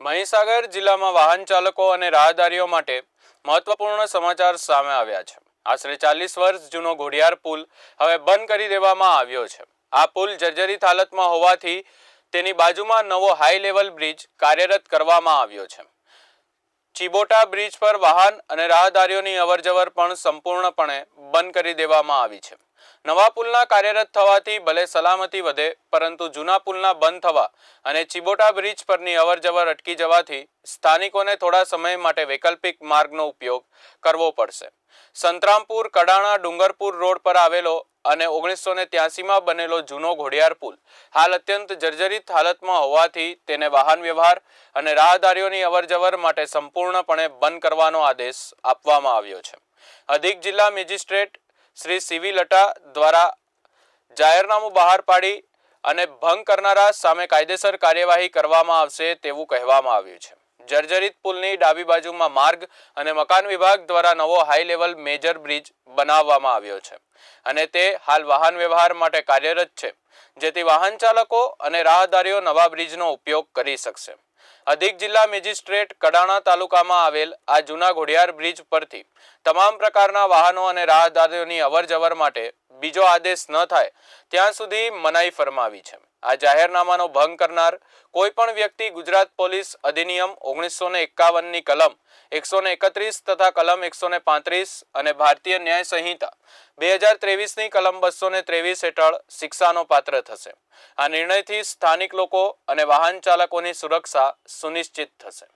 મહીસાગર જિલ્લામાં વાહન ચાલકો અને રાહદારીઓ માટે મહત્વપૂર્ણ સમાચાર સામે આવ્યા છે. આશરે ચાલીસ વર્ષ જૂનો ઘોડિયાર પુલ હવે બંધ કરી દેવામાં આવ્યો છે. આ પુલ જર્જરિત હાલતમાં હોવાથી તેની બાજુમાં નવો હાઈ લેવલ બ્રિજ કાર્યરત કરવામાં આવ્યો છે. ચિબોટા બ્રિજ પર વાહન અને રાહદારીઓની અવરજવર પણ સંપૂર્ણપણે બંધ કરી દેવામાં આવી છે. નવા પુલના કાર્યરત થવાથી ભલે સલામતી વધે, પરંતુ જૂના પુલના બંધ થવા અને ચિબોટા બ્રિજ પરની અવરજવર અટકી જવાથી સ્થાનિકોને થોડા સમય માટે વૈકલ્પિક માર્ગનો ઉપયોગ કરવો પડશે. સંતરામપુર, કડાણા, ડુંગરપુર રોડ પર આવેલો અને ઓગણીસો ને ત્યાસીમાં બનેલો જૂનો ઘોડિયાર પુલ હાલ અત્યંત જર્જરિત હાલતમાં હોવાથી તેને વાહન વ્યવહાર અને રાહદારીઓની અવરજવર માટે સંપૂર્ણપણે બંધ કરવાનો આદેશ આપવામાં આવ્યો છે. અધિક જિલ્લા મેજિસ્ટ્રેટ શ્રી સીવી લટા દ્વારા જાહેરનામું બહાર પાડી અને ભંગ કરનારા સામે કાયદેસર કાર્યવાહી કરવામાં આવશે તેવું કહેવામાં આવ્યું છે. જર્જરિત પુલની ડાબી બાજુમાં માર્ગ અને મકાન વિભાગ દ્વારા નવો હાઈ લેવલ મેજર બ્રિજ બનાવવામાં આવ્યો છે. અને તે હાલ વાહન વ્યવહાર માટે કાર્યરત છે, જેથી વાહન ચાલકો અને રાહદારીઓ નવા બ્રિજનો ઉપયોગ કરી શકશે. અધિક જિલ્લા મેજિસ્ટ્રેટ કડાણા તાલુકામાં આવેલ આ જૂના ઘોડિયાર બ્રિજ પરથી તમામ પ્રકારના વાહનો અને રાહદારીઓની અવરજવર માટે બીજો આદેશ ન થાય, ત્યાં સુધી મનાઈ ફરમાવી છે. આ જાહેરનામાનો ભંગ કરનાર કોઈ પણ વ્યક્તિ ગુજરાત પોલીસ અધિનિયમ ઓગણીસો ને એકાવનની કલમ એકસો એકત્રીસ તથા કલમ એકસો પાંત્રીસ અને ભારતીય ન્યાય સંહિતા બે હજાર ત્રેવીસની કલમ બસો ત્રેવીસ હેઠળ શિક્ષાનો પાત્ર થશે. આ નિર્ણયથી સ્થાનિક લોકો અને વાહન ચાલકોની સુરક્ષા સુનિશ્ચિત થશે.